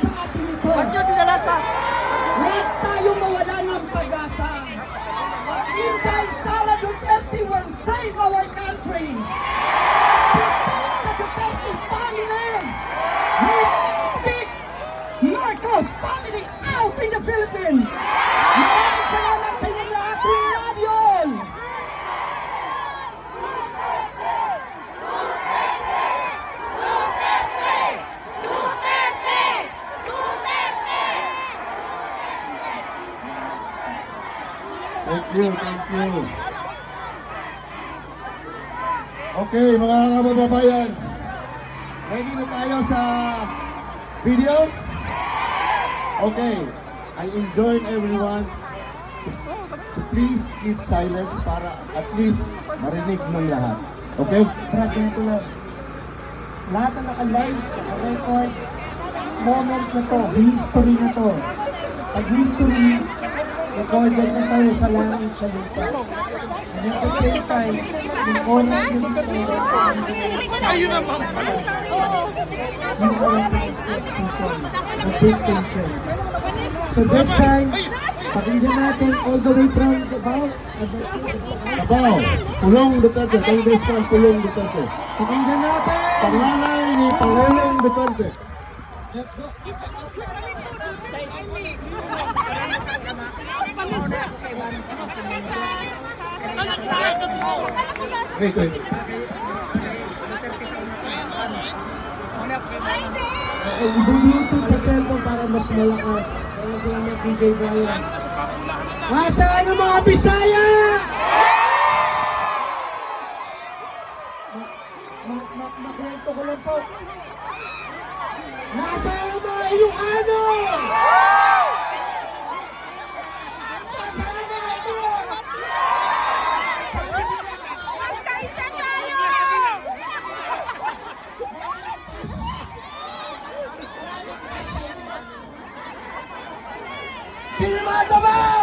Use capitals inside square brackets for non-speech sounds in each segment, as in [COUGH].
sa atin ito. Ba't nyo dinala sa... Huwag tayong mawala ng pag-asa. Okay, mga kababayan. Ready na tayo sa video? Okay. I enjoin everyone please keep silence para at least marinig ng lahat. Okay? Brad, ganito lang. Lahat na naka-live, record, moment na to, history na to. Pag history, recorded na tayo sa langit sa lupa. And at the same time, yung oras yung Ayun naman pala. yung oras ng this station. So this time, pakinggan natin all the way from the bow. Abaw, Pulong Duterte. Congress from Pulong Duterte. Pakinggan natin! Panganay ni Pangulong Duterte. Wait, wait. Eh, i-bluetooth sa cellphone para mas malakas. Kaya PJ Brian. Nasaan ang mga Bisaya? Ma- ma- Makwento ko lang po. Nasaan ang mga Ilocano? Nasaan ang mga Ilocano? Magkaisa tayo! Sino yung mga Davao?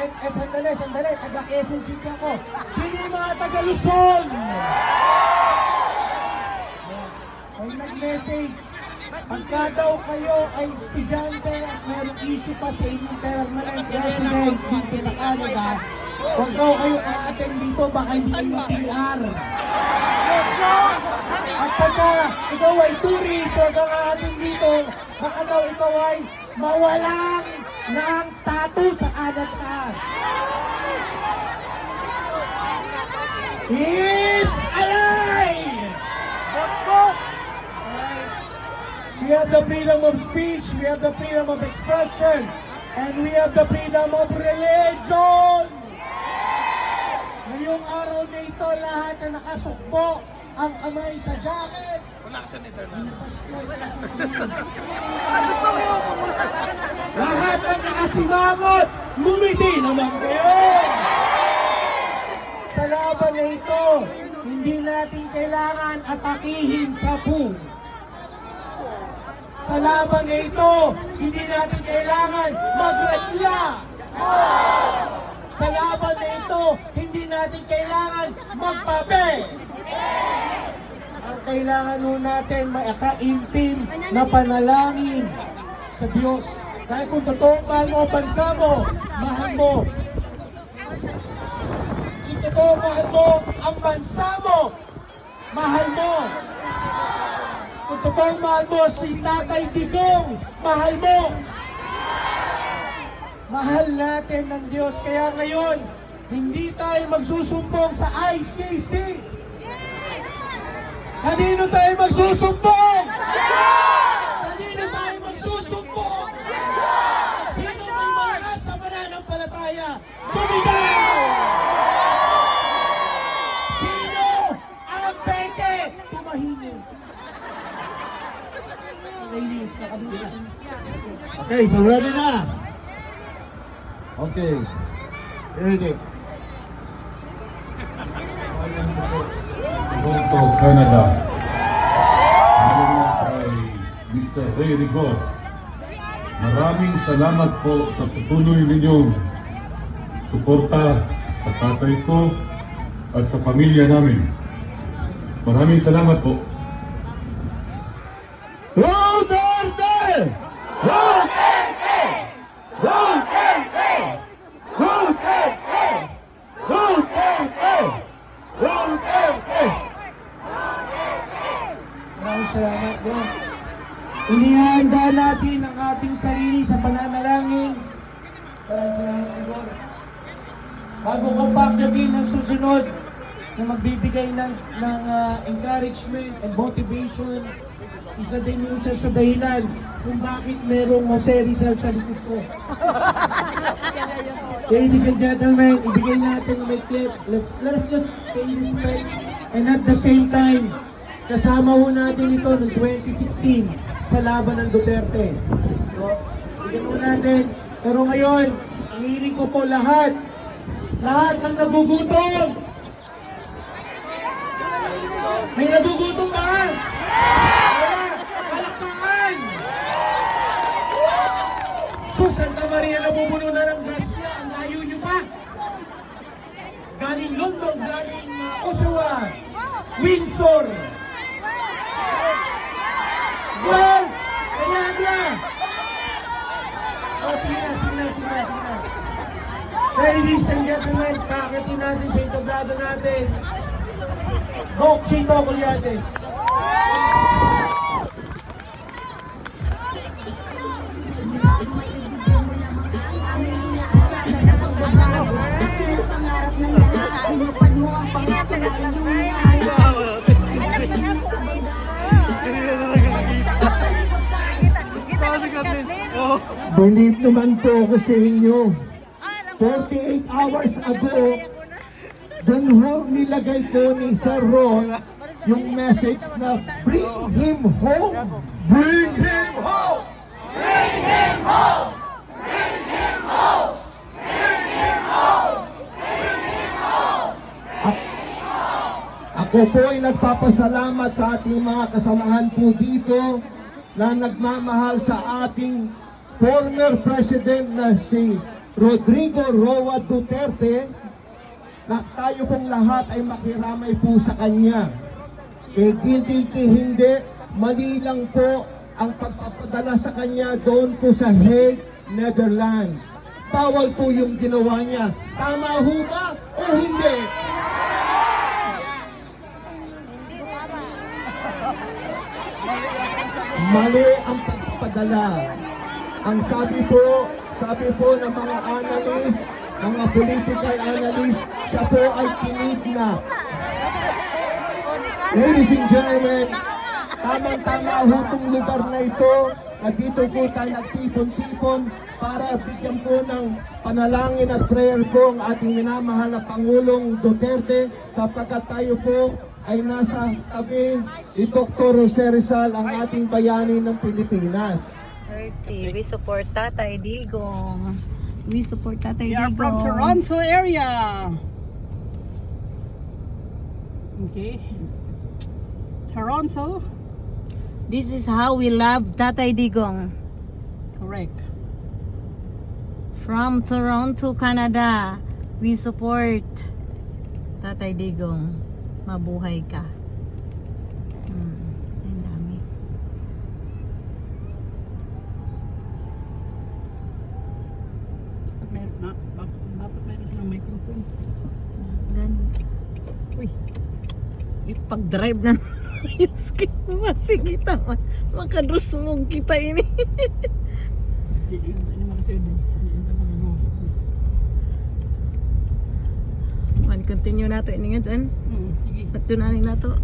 Eh, eh, sandali, sandali. Taga Quezon City ako. Sino yung mga taga Luzon? Ay, nag-message. Pagka daw kayo ay estudyante at merong issue pa sa inyong permanent resident dito sa Canada, huwag daw kayo a-attend dito, baka hindi kayo PR. At pagka ikaw ay tourist, huwag kang aating dito, baka daw ikaw ay mawalang ng status sa Canada. He's alive! We have the freedom of speech, we have the freedom of expression, and we have the freedom of religion! Ngayong araw na ito, lahat na nakasukbo ang kamay sa jacket. Wala ka sa Netherlands. Lahat nakasimangot, ngumiti naman kayo! Sa laban na ito, hindi natin kailangan atakihin sa pool. Sa laban na ito, hindi natin kailangan magradla. Sa laban na ito, hindi natin kailangan magpabe. Ang kailangan nun natin maikaimtim na panalangin sa Diyos. Dahil kung totoong mahal mo ang bansa mo, mahal mo. Kung totoong mahal mo ang bansa mo, mahal mo. Kung totoong mahal mo si Tatay Digong, mahal mo. Mahal natin ng Diyos. Kaya ngayon, hindi tayo magsusumbong sa ICC. Kanino tayo magsusumbong? Kanino Okay, so ready na? Okay. Ready. Toronto, Canada. Mr. Ray Rigor. Maraming salamat po sa patuloy ninyong suporta sa tatay ko at sa pamilya namin. Maraming salamat po. Roll the Roll! Salamat, bro. Inihanda natin ang ating sarili sa pananalangin. Maraming salamat, bro. Bago ko pakyagin ang susunod na magbibigay ng, ng ah, encouragement and motivation, isa din yung isa sa dahilan kung bakit merong Jose Rizal sa likod ko. [LAUGHS] Ladies and gentlemen, ibigay natin may clip. Let's, let's just pay respect. And at the same time, kasama ho natin ito noong 2016 sa laban ng Duterte. So, bigyan ho natin. Pero ngayon, hinihiling ko po lahat, lahat ng nagugutom. May nagugutom ba? Palakpakan! So, Santa Maria nabubuno na ng grasya, ang layo nyo pa. Galing London, galing uh, Oshawa, Windsor, Ladies and gentlemen, pakitin natin sa itablado natin. Doc Chito Colliades. Pangarap ng lahat, tinupad mo ang pangarap ng iyong Believe naman po ako sa inyo. 48 hours ago, dun ho nilagay ko ni Sir Ron yung message na bring him home. Bring him home! Ako po ay nagpapasalamat sa ating mga kasamahan po dito na nagmamahal sa ating former president na si Rodrigo Roa Duterte na tayo pong lahat ay makiramay po sa kanya. Eh, guilty hindi, mali lang po ang pagpapadala sa kanya doon po sa Hague, Netherlands. Bawal po yung ginawa niya. Tama ho ba o hindi? Mali ang pagpapadala. Ang sabi po, sabi po ng mga analyst, mga political analyst, siya po ay tinidnap. Ladies and gentlemen, tamang-tama ho itong lugar na ito na dito po tayo nagtipon-tipon para bigyan po ng panalangin at prayer po ang ating minamahal na Pangulong Duterte sapagkat tayo po ay nasa tabi ni Dr. Jose Rizal ang ating bayani ng Pilipinas. 30. We support Tatay Digong. We support Tatay We are Digong. from Toronto area. Okay. Toronto. This is how we love Tatay Digong. Correct. From Toronto, Canada, we support Tatay Digong. Mabuhay ka. Uy. Pag-drive na skin mo, masigita man. Makadrusmong kita ini. [LAUGHS] Man, continue nato ini nga dyan. Sige. At yun na nato.